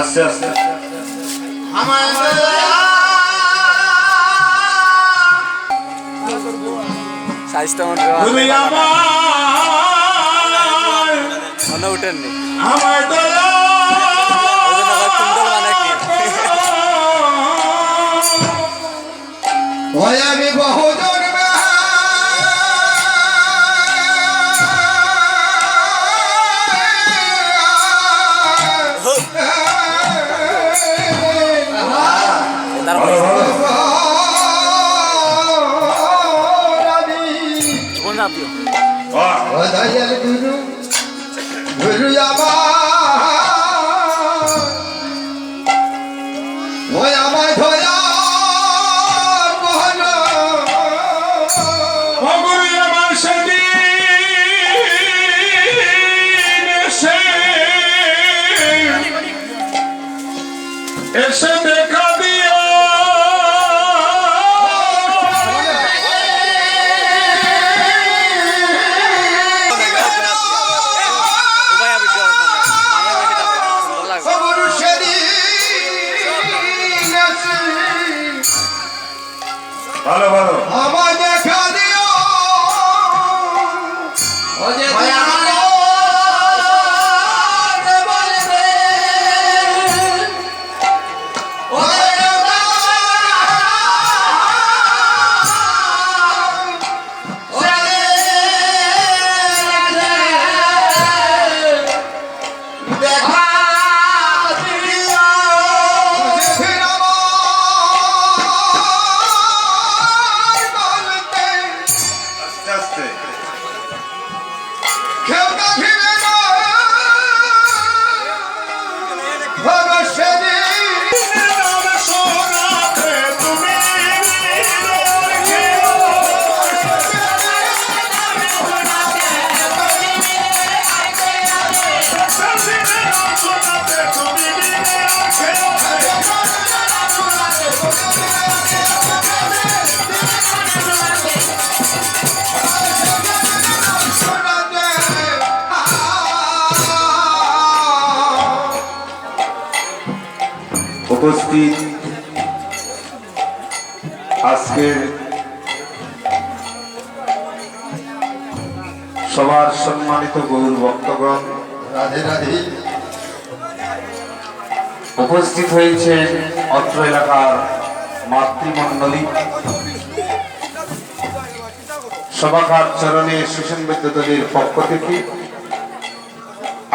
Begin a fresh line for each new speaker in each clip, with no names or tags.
আস্তে আস্তে। আমার
উঠেননি।
আমার
কোন রাপিও
উপস্থিত। আজকের সবার সম্মানিত গৌর ভক্তগণ
রাধে রাধে।
উপস্থিত হয়েছে অত্র এলাকার মাতৃমণ্ডলী। সভাকার চরণে সুষেন বিদ্যুতের পক্ষ থেকে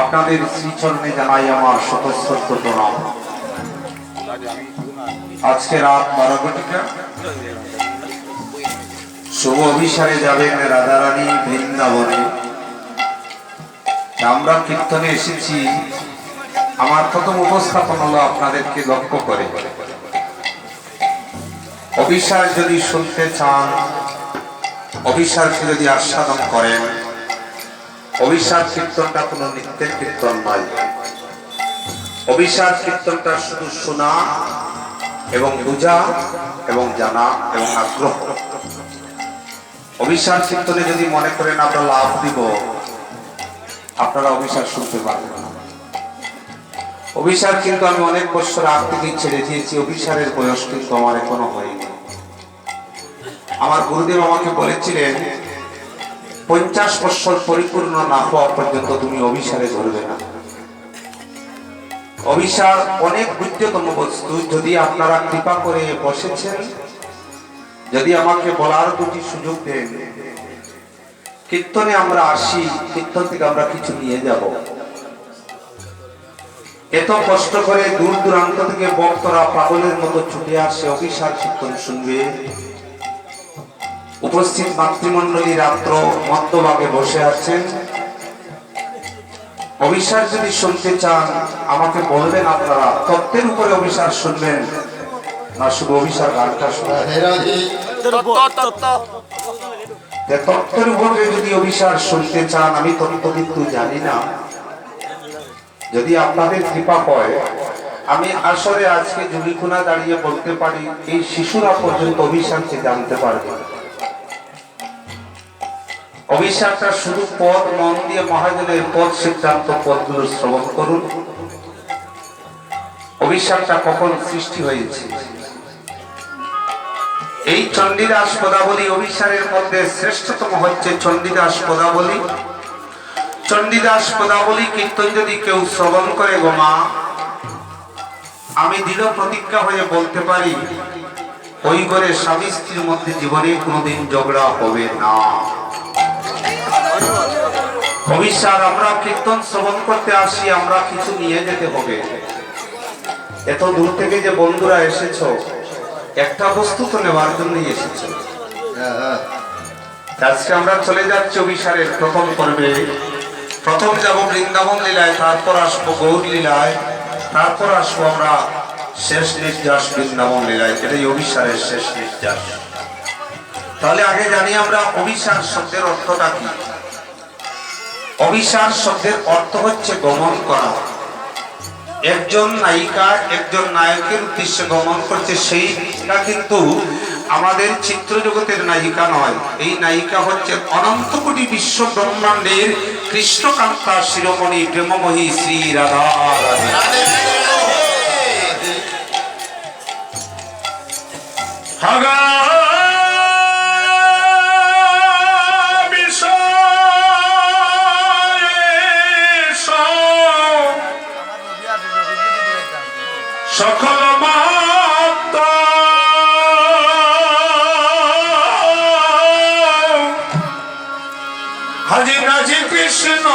আপনাদের শ্রীচরণে জানাই আমার শতশ্রদ্ধ প্রণাম। আজকে রাত বারো ঘটিকা। শুভ অভিসারে যাবেন রাধারানী বৃন্দাবনে। আমরা কীর্তনে এসেছি। আমার প্রথম উপস্থাপন হলো আপনাদেরকে লক্ষ্য করে। অভিসার যদি শুনতে চান, অভিসারকে যদি আস্বাদন করেন, অভিসার কীর্তনটা কোনো নিত্যের কীর্তন নয়। অভিসার কীর্তনটা শুধু শোনা এবং বোঝা এবং জানা এবং আগ্রহ। অভিসার কীর্তনে যদি মনে করেন আমরা লাভ দিব, আপনারা অভিসার শুনতে পারবেন না। কিন্তু আমি অনেক বছর আগ থেকেই ছেড়ে দিয়েছি, অভিসারের বয়স কিন্তু আমার এখনও হয়নি। আমার গুরুদেব আমাকে বলেছিলেন, পঞ্চাশ বছর পরিপূর্ণ না হওয়া পর্যন্ত তুমি অভিসারে ধরবে না। অভিসার অনেক গুরুত্বতম বস্তু। যদি আপনারা কৃপা করে বসেছেন, যদি আমাকে বলার দুটি সুযোগ দেন, কীর্তনে আমরা আসি, কীর্তন থেকে আমরা কিছু নিয়ে যাব। এত কষ্ট করে দূর দূরান্ত থেকে ভক্তরা পাগলের মতো ছুটে আসে অভিসার কীর্তন শুনবে। উপস্থিত মাতৃমণ্ডলী রাত্র মধ্যভাগে বসে আছেন। অভিসার যদি শুনতে চান আমাকে বলবেন আপনারা। তত্ত্বের উপরে অভিসার শুনবেন। না শুধু অভিসার গানটা তত্ত্বের উপরে যদি অভিসার শুনতে চান আমি তত্ত্ব কিন্তু জানি না। যদি আপনাদের কৃপা হয় আমি আসলে আজকে জুলিকুনা দাঁড়িয়ে বলতে পারি এই শিশুরা পর্যন্ত অভিশাপকে জানতে পারবে। অভিশাপটা শুধু পদ মন দিয়ে মহাজনের পদ সিদ্ধান্ত পদগুলো শ্রবণ করুন। অভিশাপটা কখন সৃষ্টি হয়েছে? এই চণ্ডীদাস পদাবলী অভিসারের মধ্যে শ্রেষ্ঠতম হচ্ছে চণ্ডীদাস পদাবলী। চণ্ডীদাস পদাবলী কীর্তন যদি কেউ শ্রবণ করে গো মা, আমি দৃঢ় প্রতিজ্ঞা হয়ে বলতে পারি, ওই ঘরে স্বামী স্ত্রীর মধ্যে জীবনে কোনোদিন ঝগড়া হবে না। অভিসার আমরা কীর্তন শ্রবণ করতে আসি, আমরা কিছু নিয়ে যেতে হবে। এত দূর থেকে যে বন্ধুরা এসেছ, একটা বস্তু তো নেওয়ার জন্যই এসেছ। আজকে আমরা চলে যাচ্ছি অভিসারের প্রথম পর্বে। প্রথম যাব বৃন্দাবন লীলায়, তারপর আসব গৌর লীলায়, তারপর আসব আমরা শেষ নির্যাস বৃন্দাবন লীলায় এটাই অভিসারের শেষ নির্যাস। তাহলে আগে জানি আমরা অভিসার শব্দের অর্থটা কি? অভিসার শব্দের অর্থ হচ্ছে গমন করা একজন নায়িকা, একজন নায়কের উদ্দেশ্যে গমন করছে সেই নায়িকা কিন্তু আমাদের চিত্র জগতের নায়িকা নয় এই নায়িকা হচ্ছে অনন্ত কোটি বিশ্ব ব্রহ্মাণ্ডের কৃষ্ণকান্তা শিরোমণি প্রেমময়ী শ্রী রাধা রাধে। সকল হাজি নাজি কৃষ্ণ।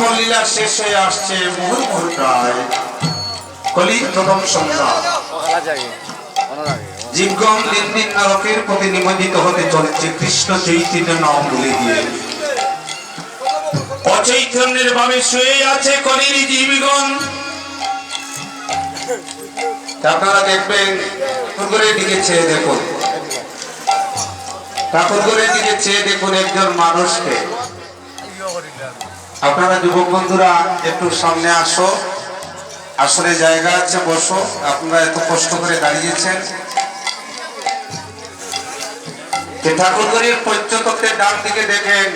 দাপর লীলা শেষ হয়ে আসছে মুহুর মুহুর প্রায় কলির প্রথম সংখ্যা জীবগণ দিন নরকের প্রতি নিমজ্জিত হতে চলেছে কৃষ্ণ চৈতন্য নাম বলে দিয়ে। অচৈতন্যের ভাবে শুয়ে আছে কলির জীবগণ। আপনারা দেখবেন, ঠাকুরের দিকে চেয়ে দেখুন। ঠাকুরের দিকে চেয়ে দেখুন একজন মানুষকে। আপনারা যুবক বন্ধুরা, একটু সামনে আসো। আসলে জায়গা আছে, বসো। আপনারা এত কষ্ট করে দাঁড়িয়েছেন। ডান দিকে দেখেন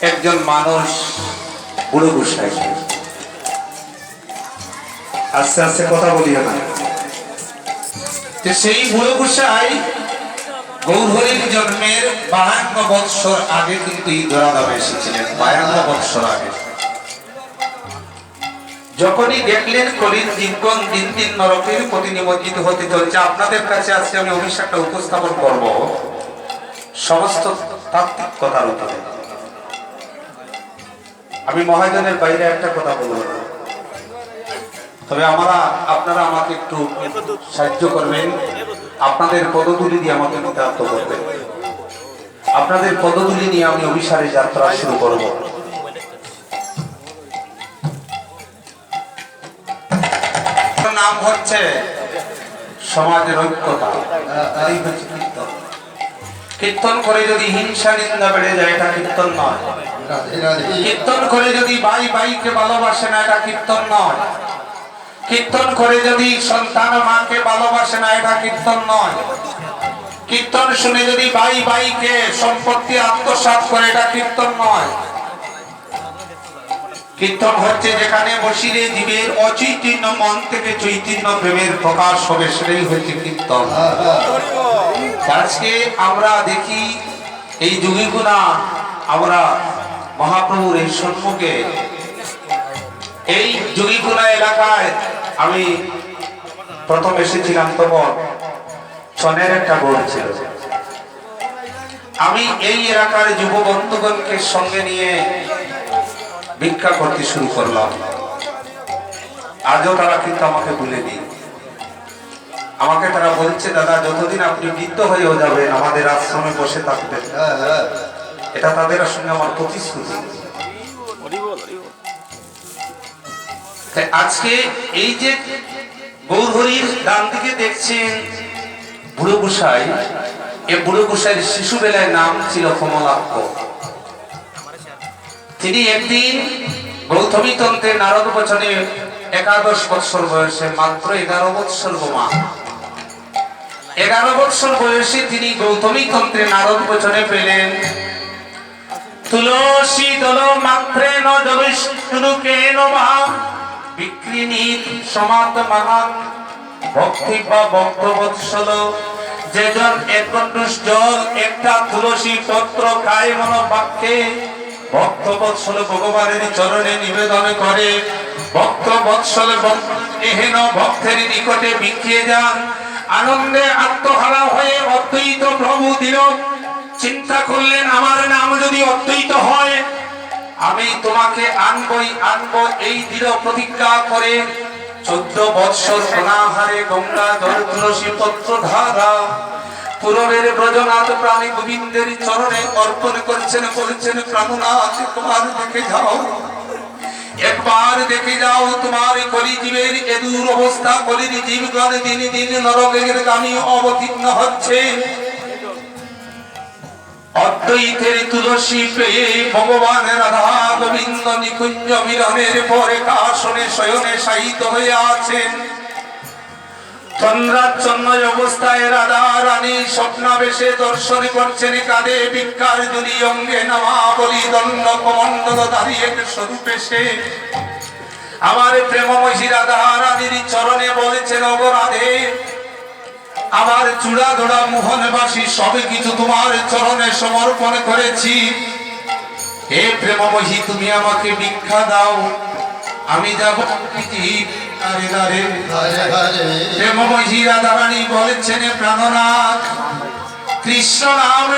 একজন মানুষ বুড়ো গুসাই। আস্তে আস্তে কথা বলিও না। সেই বুড়ো গুসাই গৌরহরির জন্মের বায়ান্ন বৎসর আগে কিন্তু ধরাধামে এসেছিলেন, বায়ান্ন বৎসর আগে। যখনই দেখলেন কলির জীবন দিন দিন নরকের প্রতি নিমজ্জিত হতে চলছে, আপনাদের কাছে আজকে আমি অভিষেকটা উপস্থাপন করব। সমস্ত তাত্ত্বিক কথার উপরে আমি মহাজনের বাইরে একটা কথা বলব। তবে আমরা, আপনারা আমাকে একটু সাহায্য করবেন। আপনাদের পদতুলি দিয়ে আমাকে নিতান্ত করবেন। আপনাদের পদতুলি নিয়ে আমি অভিসারে যাত্রা শুরু করব। নাম হচ্ছে? সমাজের ঐক্যতা। কীর্তন। কীর্তন করে যদি হিংসা নিন্দা বেড়ে যায় এটা কীর্তন নয়। কীর্তন করে যদি ভাই ভাইকে ভালোবাসে না এটা কীর্তন নয়। কীর্তন করে যদি সন্তান মাকে ভালোবাসে না, এটা কীর্তন নয় কীর্তন শুনে যদি ভাই ভাইকে সম্পত্তি আত্মসাৎ করে, এটা কীর্তন নয় কীর্তন হচ্ছে যেখানে বসিলে জীবের অচৈতন্য মন থেকে চৈতন্য প্রেমের প্রকাশ হবে, সেটাই হচ্ছে কীর্তন। আজকে আমরা দেখি, এই যুগীগুণা আমরা মহাপ্রভুর এই সম্মুখে এই যুগীগুণা এলাকায় আমি প্রথম এসেছিলাম তখন। ছনের একটা বোর্ড ছিল। আমি এই এলাকার যুব বন্ধুগণকে সঙ্গে নিয়ে ভিক্ষা করতে শুরু করলাম। আজও তারা কিন্তু আমাকে ভুলেনি আমাকে তারা বলছে দাদা যতদিন আপনি বৃদ্ধ হয়েও যাবেন আমাদের আশ্রমে বসে থাকবেন।
হ্যাঁ, হ্যাঁ।
এটা তাদের সঙ্গে আমার প্রতিশ্রুতি। তাই আজকে এই যে গৌরহরির ডান দিকে দেখছেন বুড়ো গোসাই, এ বুড়ো গোসাইয়ের শিশুবেলায় নাম ছিল কমলাক্ষ। তিনি একদিন গৌতমী তন্ত্রে নারদ বচনে একাদশ বৎসর বয়সে, মাত্র এগারো বৎসর বোমা। এগারো বৎসর বয়সে তিনি গৌতমী তন্ত্রে নারদ বচনে পেলেন, তুলসী দল মাত্রে ন জলুকে নমা বিক্রিনীত সমাত মহান ভক্তি বা ভক্ত বৎসল যেজন এক জল একটা তুলসী পত্র খায় মন বাক্যে ভক্ত বৎসল ভগবানের চরণে নিবেদন করে। ভক্ত বৎসল এহেন ভক্তের নিকটে বিকিয়ে যান। আনন্দে আত্মহারা হয়ে অদ্বৈত প্রভু দিল চিন্তা করলেন, আমার নাম যদি অদ্বৈত হয় আমি তোমাকে আনবই, আনব এই দৃঢ় প্রতিজ্ঞা করে চোদ্দ বৎসর অনাহারে গঙ্গা, জল পত্র ধারা পূরবের ব্রজনাথ প্রাণী গোবিন্দের চরণে অর্পণ করছেন, বলছেন, প্রাণনাথ, তোমার দেখে যাও। একবার দেখে যাও তোমার কলিজীবের এদুর অবস্থা কলির জীবগণ দিন দিন নরকের গামী অবতীর্ণ হচ্ছে। অদ্বৈতের তুলসী পেয়ে ভগবান রাধা গোবিন্দ নিকুঞ্জ মিলনের পরে কাশনে শয়নে শায়িত হয়ে আছেন। চন্দ্রাচ্ছন্ন অবস্থায় রাধা রানী স্বপ্নাবেশে দর্শন করছেন কাঁধে ভিক্ষার জুলি অঙ্গে নামা বলি দণ্ড কমণ্ডল দাঁড়িয়ে স্বরূপে সে। আমার প্রেমময়ী রাধা রানীর চরণে বলেছেন অবরাধে আমার চূড়া দোড়া মোহনবাসী, সবে কিছু তোমার চরণে সমর্পণ করেছি। হে প্রেমময়ী তুমি আমাকে ভিক্ষা দাও। আমি যাব রাধারানী প্রাণনাথ, কৃষ্ণ নাম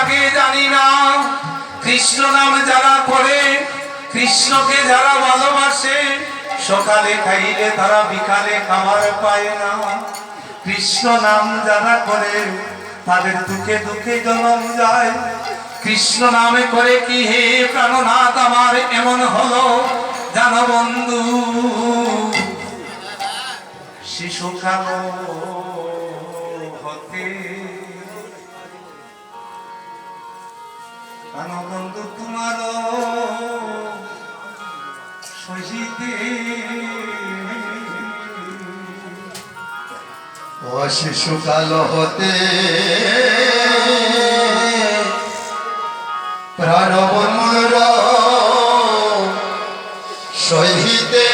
আগে জানি না। কৃষ্ণ নাম যারা করে, কৃষ্ণকে যারা ভালোবাসে, সকালে খাইলে তারা বিকালে খাবার পায় না। কৃষ্ণ নাম যারা করে, তাদের দুঃখে দুঃখে জন্ম যায়। কৃষ্ণ নামে করে কি হে প্রাণনাথ, আমার এমন হলো? জানো বন্ধু শিশুকাল হতে? বন্ধু তোমার
শিশুকাল হতে প্রাণবন্ধুর সহিতে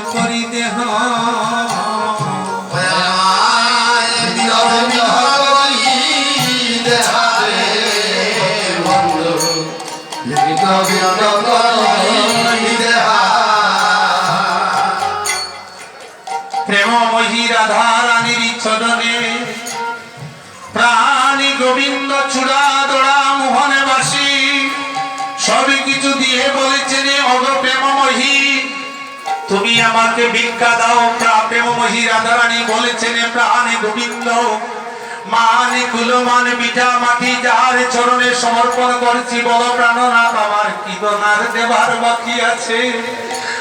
ভিন্ন করি দেহ প্রেমময়ী রাধা রানীর চরণে প্রাণী গোবিন্দ চূড়া তুমি আমাকে ভিক্ষা দাও প্রা- প্রেমময়ী রাধা রানী বলেছেন প্রাণী গোবিন্দ। মানে কুলো মানে পিঠা মাটি, যার চরণে সমর্পণ করছি, বল প্রাণনাথ, আমার কি দোনার দেবার বাকি আছে?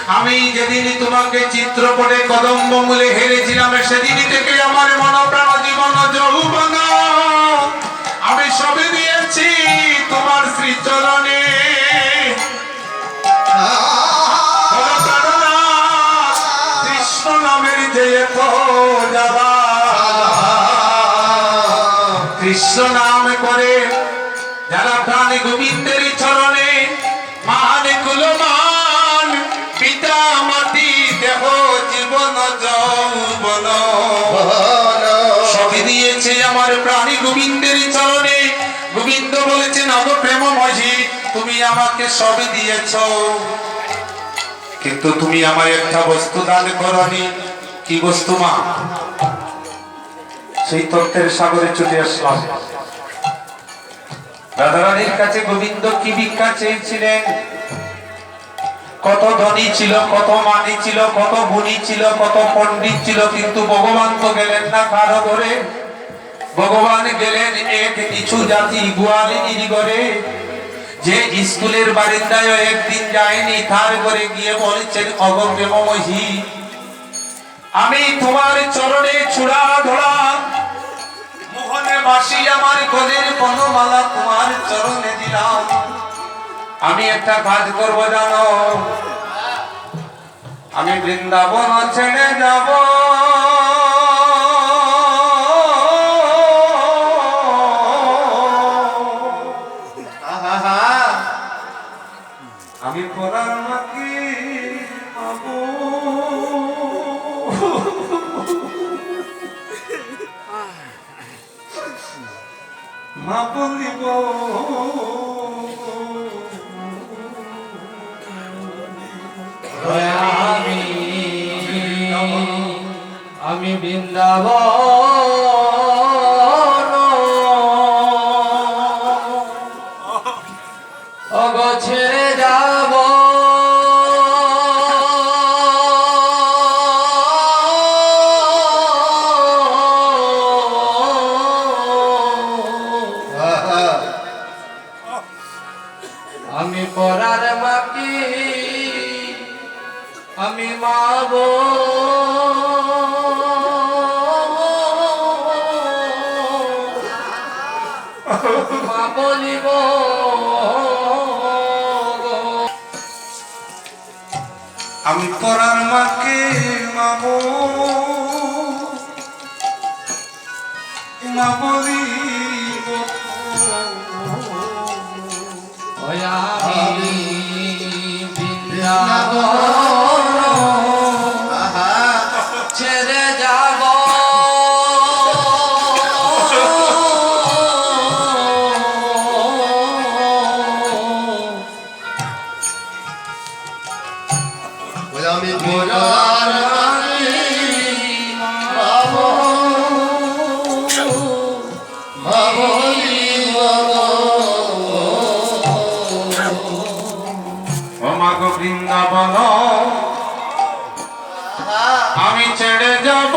আমি যেদিন তোমাকে চিত্রপটে কদম্ব মূলে হেরেছিলাম, সেদিন থেকে আমার মন প্রাণ জীবন যৌবন। আমি সবে দিয়েছি, তোমার শ্রীচরণে বলো কৃষ্ণ নাম করে। যারা প্রাণী গোবিন্দের চরণে মান কুলমান, পিতা, মাতি, দেহ, জীবন, যৌবন। সবই দিয়েছে আমার প্রাণী গোবিন্দের চরণে। গোবিন্দ বলেছেন অগ প্রেম মাঝি তুমি আমাকে সবই দিয়েছ। কিন্তু তুমি আমায় একটা বস্তু দান করনি। কি বস্তু মা? সেই তত্ত্বের সাগরে চলে আসলাম। রাধারানীর কাছে গোবিন্দ কি ভিক্ষা চেয়েছিলেন? কত ধনী ছিল, কত মানি ছিল, কত গুণী ছিল, কত পণ্ডিত ছিল, কিন্তু ভগবান তো গেলেন না কারও ঘরে। ভগবান গেলেন এক নিচু জাতি গোয়ালিনীর ঘরে যে স্কুলের বারিন্দায় একদিন যায়নি, তার ঘরে গিয়ে বলেছেন অগপ্রেমমহী আমি তোমার চরণে চূড়া ধরা বাসি আমার গলের বনমালা তোমার চরণে দিলাম। আমি একটা কাজ করব জানো? আমি বৃন্দাবন ছেড়ে যাব। আমি
বৃন্দাবন আমি পরার মাকে মাবো মা বলি
আমি
বৃন্দাবন
আমি
ছেড়ে যাব